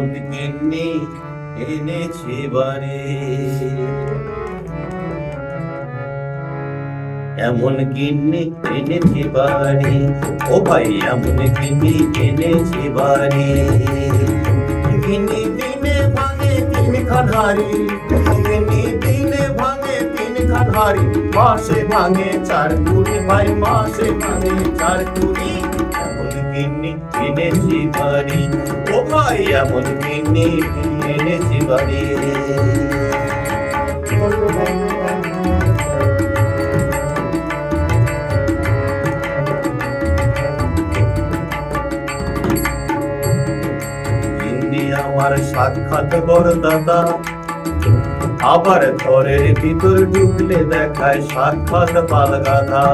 এমন কিন্নি এনেছি বাড়ি এমন কিন্নি এনেছি বাড়ি ও ভাই, এমন কিন্নি এনেছি বাড়ি কিন্নি দিনে ভাঙে তিন খানহারি কিন্নি দিনে ভাঙে তিন খানহারি মাসে ভাঙে চার কুড়ি, ভাই, মাসে ভাঙে চার কুড়ি। কিন্নি এনেছি বাড়ি। ও ভাই এমন কিন্নি এনেছি বাড়ি। আমার সাক্ষাৎ বড় দাদা আবার ঘরের ভিতর ঢুকলে দেখায় সাক্ষাৎ পাল গাধা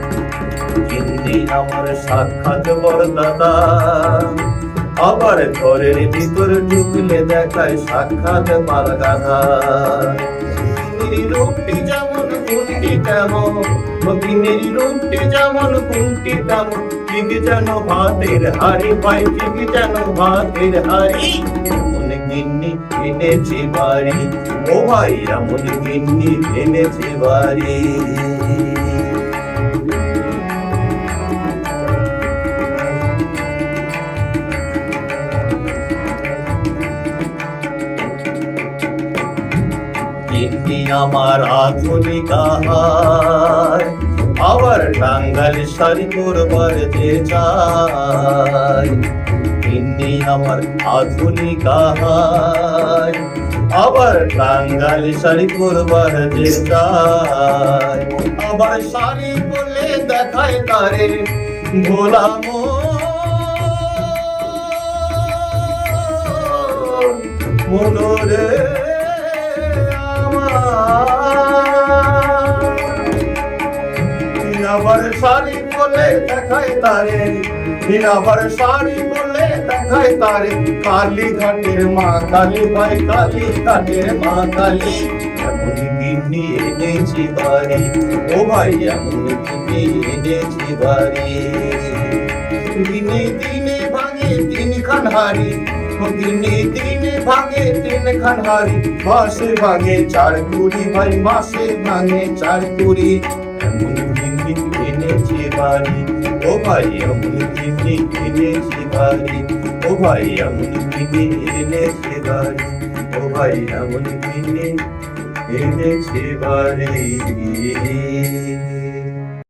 হিন্দি আমার সাক্ষাৎ বড় দাদা আবার ঘরের ভিতর ঢুকলে দেখায় সাক্ষাৎ পাল গাধা দিনের রূপটি যেমন কুন্টি তেমন দিনের রূপটি যেমন তেমন, ঠিক যেন ভাতের পাই ঠিক যেন ভাতের হাড়ি। গিন্নি এনেছি বাড়ি, ও ভাই, এমন গিন্নি এনেছি বাড়ি। গিন্নি আমার আধুনিক আহার। আবার টাঙ্গাল শাড়ি করবার যে চাই গিন্নি আমার আধুনিক আহার। আবার টাঙ্গাল শাড়ি করবার যে চাই, আবার শাড়ি বলে দেখায় তারে গোলাম। মনোরে দেখায় তারে। আবার শাড়ি বলে দেখায় তারে। কালী ঘাটের মা, কালী ভাই, কালী ঘাটের মা, কালী। এনেছি বাড়ি। ও ভাই, এমন গিন্নি এনেছি বাড়ি। দিনে দিনে ভাঙে তিন খান ও দিনে দিনে ভাঙে তিন খান হাড়ি। মাসে ভাঙে চার কুড়ি ভাই, মাসে ভাঙে চার কুড়ি। এমন গিন্নি এনেছি বাড়ি। ও ভাই এমন কিনে এনেছি ভারী। ও ভাই এমন গিন্নি এনেছি ভারী। ও ভাই এমন গিন্নি এনেছি বাড়ি